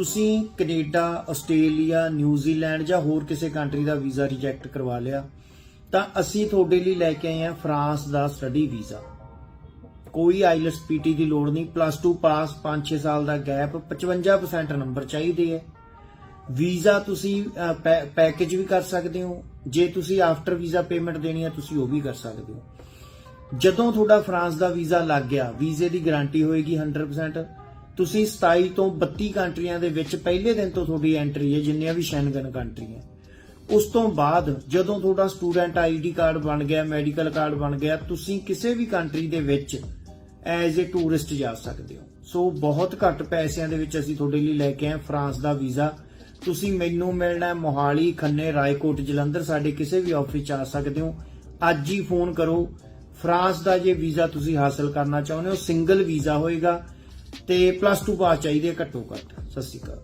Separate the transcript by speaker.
Speaker 1: ਤੁਸੀਂ Canada, Australia New Zealand ਜਾਂ ਹੋਰ ਕਿਸੇ ਕੰਟਰੀ ਦਾ ਵੀਜ਼ਾ ਰਿਜੈਕਟ ਕਰਵਾ ਲਿਆ, ਤਾਂ ਅਸੀਂ ਤੁਹਾਡੇ ਲਈ ਲੈ ਕੇ ਆਏ ਹਾਂ ਫਰਾਂਸ ਦਾ ਸਟੱਡੀ ਵੀਜ਼ਾ। ਕੋਈ ਆਈਲਟਸ ਪੀਟੀ ਦੀ ਲੋੜ ਨਹੀਂ ਪਲੱਸ 2 ਪਾਸ 5-6 ਸਾਲ ਦਾ ਗੈਪ 55% ਨੰਬਰ ਚਾਹੀਦੇ ਹੈ। ਵੀਜ਼ਾ ਤੁਸੀਂ ਪੈਕੇਜ ਵੀ ਕਰ ਸਕਦੇ ਹੋ। ਜੇ ਤੁਸੀਂ ਆਫਟਰ ਵੀਜ਼ਾ ਪੇਮੈਂਟ ਦੇਣੀ ਹੈ, ਤੁਸੀਂ ਉਹ ਵੀ ਕਰ ਸਕਦੇ ਹੋ। ਜਦੋਂ ਤੁਹਾਡਾ ਫਰਾਂਸ ਦਾ ਵੀਜ਼ਾ ਲੱਗ ਗਿਆ, ਵੀਜ਼ੇ ਦੀ ਗਾਰੰਟੀ ਹੋਏਗੀ 100% ਤੁਸੀਂ 27 ਤੋਂ 32 ਕੰਟਰੀਆਂ ਦੇ ਵਿੱਚ ਪਹਿਲੇ ਦਿਨ ਤੋਂ ਤੁਹਾਡੀ ਐਂਟਰੀ ਹੈ, ਜਿੰਨੀਆਂ ਵੀ ਸ਼ੈਂਗਨ ਕੰਟਰੀਆਂ ਉਸ ਤੋਂ ਬਾਅਦ ਜਦੋਂ ਤੁਹਾਡਾ ਸਟੂਡੈਂਟ ਆਈਡੀ ਕਾਰਡ ਬਣ ਗਿਆ ਮੈਡੀਕਲ ਕਾਰਡ ਬਣ ਗਿਆ, ਤੁਸੀਂ ਕਿਸੇ ਵੀ ਕੰਟਰੀ ਦੇ ਵਿੱਚ ਐਜ਼ ਅ ਟੂਰਿਸਟ ਜਾ ਸਕਦੇ ਹੋ। ਸੋ ਬਹੁਤ ਘੱਟ ਪੈਸਿਆਂ ਦੇ ਵਿੱਚ ਅਸੀਂ ਤੁਹਾਡੇ ਲਈ ਲੈ ਕੇ ਆਏ ਫਰਾਂਸ ਦਾ ਵੀਜ਼ਾ। ਤੁਸੀਂ ਮੈਨੂੰ ਮਿਲਣਾ ਮੋਹਾਲੀ, ਖੰਨੇ, ਰਾਏਕੋਟ, ਜਲੰਧਰ, ਸਾਡੇ ਕਿਸੇ ਵੀ ਆਫਿਸ 'ਚ ਆ ਸਕਦੇ ਹੋ। ਅੱਜ ਹੀ ਫੋਨ ਕਰੋ। ਫਰਾਂਸ ਦਾ ਜੇ ਵੀਜ਼ਾ ਤੁਸੀਂ ਹਾਸਲ ਕਰਨਾ ਚਾਹੁੰਦੇ ਹੋ ਸਿੰਗਲ ਵੀਜ਼ਾ ਹੋਏਗਾ। ਤੇ ਪਲੱਸ 2 ਪਾਸ ਚਾਹੀਦੀ ਹੈ ਘੱਟੋ ਘੱਟ। ਸਤਿ ਸ਼੍ਰੀ ਅਕਾਲ।